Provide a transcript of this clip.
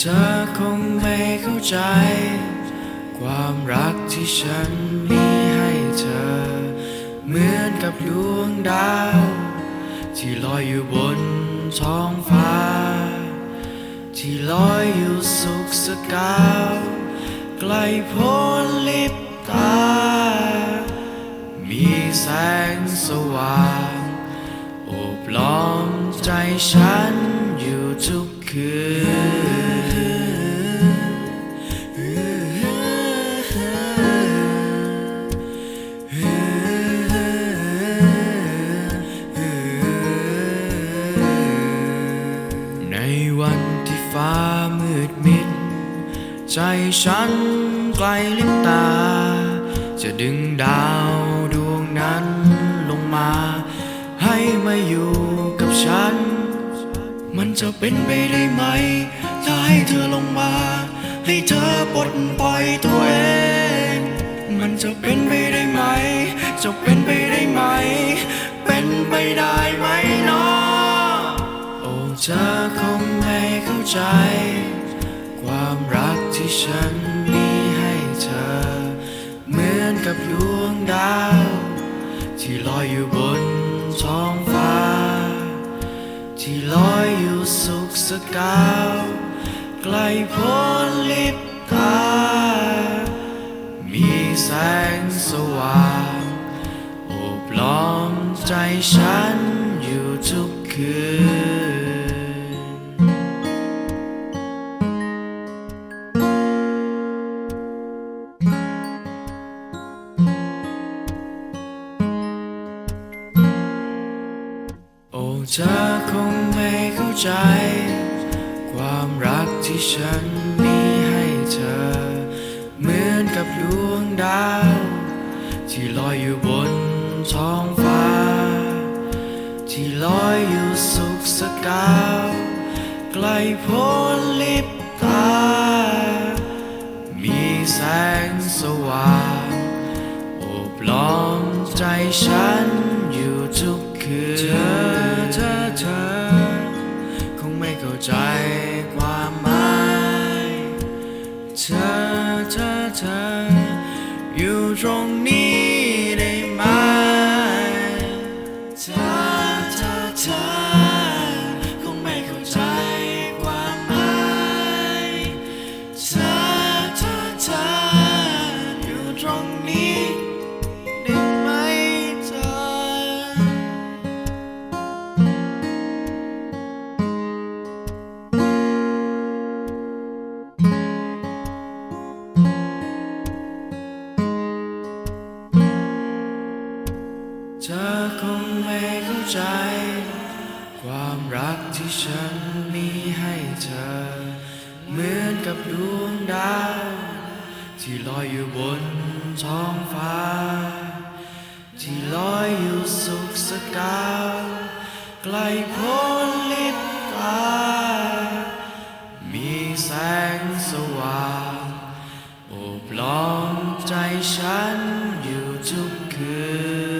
เธอคงไม่เข้าใจ ความรักที่ฉันมีให้เธอ เหมือนกับดวงดาว ที่ลอยอยู่บนท้องฟ้า ที่ลอยอยู่สุขสกาวไกลโพ้นลิบตา มีแสงสว่าง โอบล้อมใจฉัน วันที่ฟ้ามืดมิด ใจฉันไกลลิบตา จะดึงดาวดวงนั้นลงมา ให้มาอยู่กับฉัน มันจะเป็นไปได้ไหม ถ้าให้เธอลงมา ให้เธอปลดปล่อยตัวเอง มันจะเป็นไปได้ไหม จะเป็นไปได้ไหม เป็นไปได้ไหมเนาะโอ้ เธอคงไม่เข้าใจ ความรักที่ฉันมีให้เธอ เหมือนกับดวงดาว ที่ลอยอยู่บนท้องฟ้า ที่ลอยอยู่สุขสกาวไกลพ้นลิบตา มีแสงสว่างโอบล้อมใจฉันอยู่ทุกคืน เธอคงไม่เข้าใจ ความรักที่ฉันมีให้เธอ เหมือนกับดวงดาว ที่ลอยอยู่บนท้องฟ้า ที่ลอยอยู่สุขสกาวไกลพ้นลิบตา มีแสงสว่างโอบล้อมใจฉันอยู่ทุกคืน ใจความหมายเธอเธอเธออยู่ตรงนี้ได้ไหมเธอเธอเธอคงไม่เข้าใจความหมายเธอเธอเธออยู่ตรงนี้ เธอคงไม่เข้าใจ ความรักที่ฉันมีให้เธอ เหมือนกับดวงดาว ที่ลอยอยู่บนท้องฟ้า ที่ลอยอยู่สุขสกาวไกลพ้นลิบตา มีแสงสว่างโอบล้อมใจฉันอยู่ทุกคืน